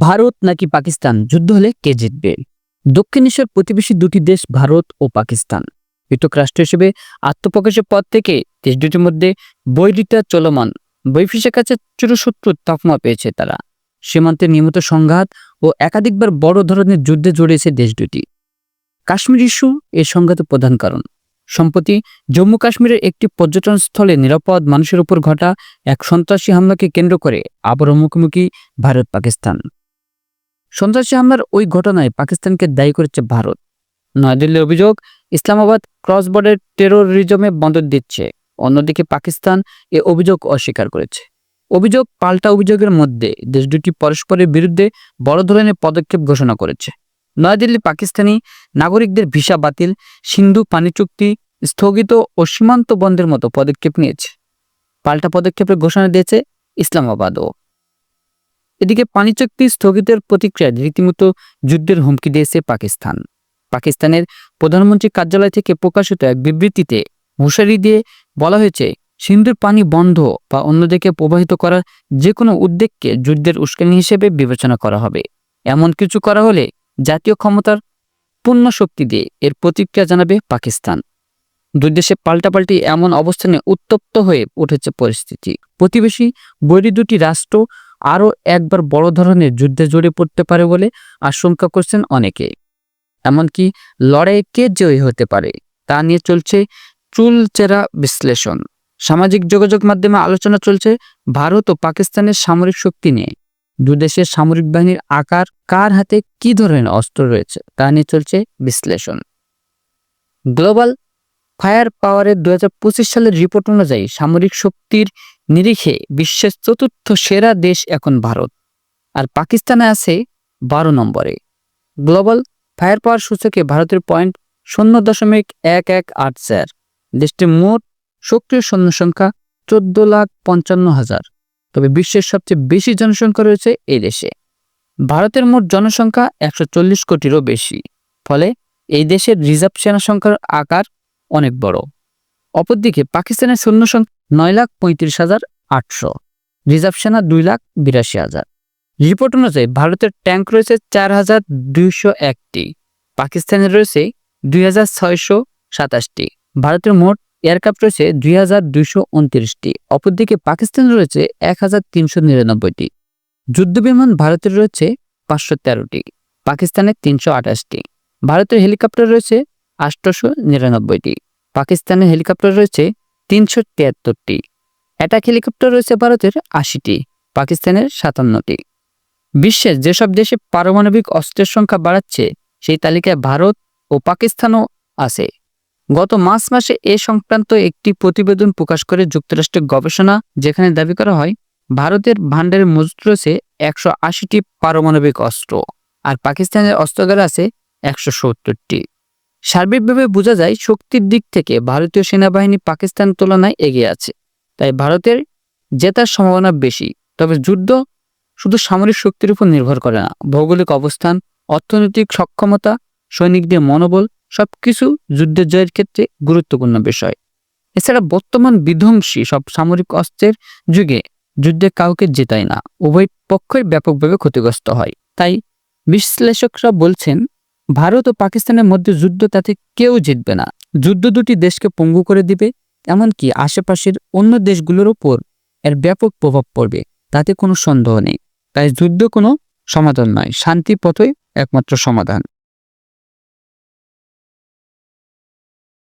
ভারত নাকি পাকিস্তান? যুদ্ধ হলে কে জিতবে? দক্ষিণ এশিয়ার প্রতিবেশী দুটি দেশ, ভারত ও পাকিস্তান। পৃথক রাষ্ট্র হিসেবে আত্মপ্রকাশের পর থেকে দেশ দুটির মধ্যে বৈরিতা চলমান। বৈফিসের কাছে চিরশত্রুর তকমা পেয়েছে তারা। সীমান্তে নিয়মিত সংঘাত ও একাধিকবার বড় ধরনের যুদ্ধে জড়িয়েছে দেশ দুটি। কাশ্মীর ইস্যু এই সংঘাতের প্রধান কারণ। সম্প্রতি জম্মু কাশ্মীরের একটি পর্যটন স্থলে নিরাপদ মানুষের উপর ঘটা এক সন্ত্রাসী হামলাকে কেন্দ্র করে আবারও মুখোমুখি ভারত পাকিস্তান সন্ত্রাসী হামলার ওই ঘটনায় পাকিস্তানকে দায়ী করেছে ভারত। নয়াদিল্লির অভিযোগ, ইসলামাবাদ ক্রস বর্ডার টেরোরিজমে মদত দিচ্ছে। অন্যদিকে পাকিস্তান এ অভিযোগ অস্বীকার করেছে। অভিযোগ পাল্টা অভিযোগের মধ্যে দেশ দুটি পরস্পরের বিরুদ্ধে বড় ধরনের পদক্ষেপ ঘোষণা করেছে। নয়াদিল্লি পাকিস্তানি নাগরিকদের ভিসা বাতিল, সিন্ধু পানি চুক্তি স্থগিত ও সীমান্ত বন্ধের মতো পদক্ষেপ নিয়েছে। পাল্টা পদক্ষেপের ঘোষণা দিয়েছে ইসলামাবাদও। এদিকে পানি চুক্তি স্থগিতের প্রতিক্রিয়ায় রীতিমতো যুদ্ধের হুমকি দিয়েছে পাকিস্তান। পাকিস্তানের প্রধানমন্ত্রী কার্যালয় থেকে প্রকাশিত এক বিবৃতিতে হুঁশিয়ারি দিয়ে বলা হয়েছে, সিন্ধুর পানি বন্ধ বা অন্যদিকে প্রবাহিত করার যে কোনো উদ্যোগকে যুদ্ধের উস্কানি হিসেবে বিবেচনা করা হবে। এমন কিছু করা হলে জাতীয় ক্ষমতার পূর্ণ শক্তি দিয়ে এর প্রতিক্রিয়া জানাবে পাকিস্তান। দুই দেশে পাল্টাপাল্টি এমন অবস্থানে উত্তপ্ত হয়ে উঠেছে পরিস্থিতি। প্রতিবেশী বৈরী দুটি রাষ্ট্র আরও একবার বড় ধরনের যুদ্ধে জড়িয়ে পড়তে পারে বলে আশঙ্কা করছেন অনেকে। এমনকি লড়াইয়ে কে জয়ী হতে পারে তা নিয়ে চলছে চুলচেরা বিশ্লেষণ। সামাজিক যোগাযোগ মাধ্যমে আলোচনা চলছে ভারত ও পাকিস্তানের সামরিক শক্তি নিয়ে। দুদেশের সামরিক বাহিনীর আকার কার হাতে কি ধরনের অস্ত্র রয়েছে তা নিয়ে চলছে বিশ্লেষণ। গ্লোবাল ফায়ার পাওয়ারের দু হাজার পঁচিশ সালের রিপোর্ট অনুযায়ী সামরিক শক্তির নিরিখে বিশ্বের চতুর্থ সেরা দেশ এখন ভারত। আর পাকিস্তানে আছে বারো নম্বরে। গ্লোবাল ফায়ার পাওয়ার সূচকে ভারতের পয়েন্ট শূন্য দশমিক এক এক আট চার। দেশটির মোট সক্রিয় সৈন্য সংখ্যা চোদ্দ লাখ পঞ্চান্ন হাজার। তবে বিশ্বের সবচেয়ে বেশি জনসংখ্যা রয়েছে এই দেশে। ভারতের মোট জনসংখ্যা একশো চল্লিশ কোটিরও বেশি। ফলে এই দেশের রিজার্ভ সেনা সংখ্যার আকার অনেক বড়। অপরদিকে পাকিস্তানের সৈন্য সংখ্যা নয় লাখ পঁয়ত্রিশ হাজার আটশো। রিজার্ভ সেনা দুই লাখ বিরাশি হাজার। রিপোর্ট অনুযায়ী ভারতের ট্যাঙ্ক রয়েছে চার হাজার দুইশো একটি। পাকিস্তানের রয়েছে দুই হাজার ছয়শো সাতাশটি। ভারতের মোট এয়ারক্রাফট রয়েছে দুই হাজার দুইশো উনত্রিশটি। অপরদিকে পাকিস্তানের রয়েছে এক হাজার তিনশো নিরানব্বইটি। যুদ্ধবিমান ভারতের রয়েছে পাঁচশো তেরোটি। পাকিস্তানের তিনশো আঠাশটি। ভারতের হেলিকপ্টার রয়েছে আটশোশো নিরানব্বইটি। পাকিস্তানের হেলিকপ্টার রয়েছে তিনশো তিয়াত্তরটি। অ্যাটাক হেলিকপ্টার রয়েছে ভারতের আশিটি, পাকিস্তানের সাতান্নটি। বিশ্বের যেসব দেশে পারমাণবিক অস্ত্রের সংখ্যা বাড়াচ্ছে, সেই তালিকায় ভারত ও পাকিস্তানও আছে। গত মার্চ মাসে এ সংক্রান্ত একটি প্রতিবেদন প্রকাশ করে যুক্তরাষ্ট্রের গবেষণা, যেখানে দাবি করা হয়, ভারতের ভান্ডারে মজুত রয়েছে একশো আশিটি পারমাণবিক অস্ত্র, আর পাকিস্তানের অস্ত্রাগার আছে একশো সত্তরটি। সার্বিকভাবে বোঝা যায় শক্তির দিক থেকে ভারতীয় সেনাবাহিনী পাকিস্তান তুলনায় এগিয়ে আছে। তাই ভারতের জেতার সম্ভাবনা বেশি। তবে যুদ্ধ শুধু সামরিক শক্তির উপর নির্ভর করে না, ভৌগোলিক অবস্থান, অর্থনৈতিক সক্ষমতা সৈনিকদের মনোবল, সবকিছু যুদ্ধের জয়ের ক্ষেত্রে গুরুত্বপূর্ণ বিষয়। এছাড়া বর্তমান বিধ্বংসী সব সামরিক অস্ত্রের যুগে যুদ্ধে কাউকে জেতায় না, উভয় পক্ষই ব্যাপকভাবে ক্ষতিগ্রস্ত হয়। তাই বিশ্লেষকরা বলছেন ভারত ও পাকিস্তানের মধ্যে যুদ্ধ তাতে কেউ জিতবে না। যুদ্ধ দুটি দেশকে পঙ্গু করে দিবে, এমনকি আশেপাশের অন্য দেশগুলোর ওপর এর ব্যাপক প্রভাব পড়বে। তাতে কোনো সন্দেহ নেই। তাই যুদ্ধ কোনো সমাধান নয়, শান্তি পথই একমাত্র সমাধান।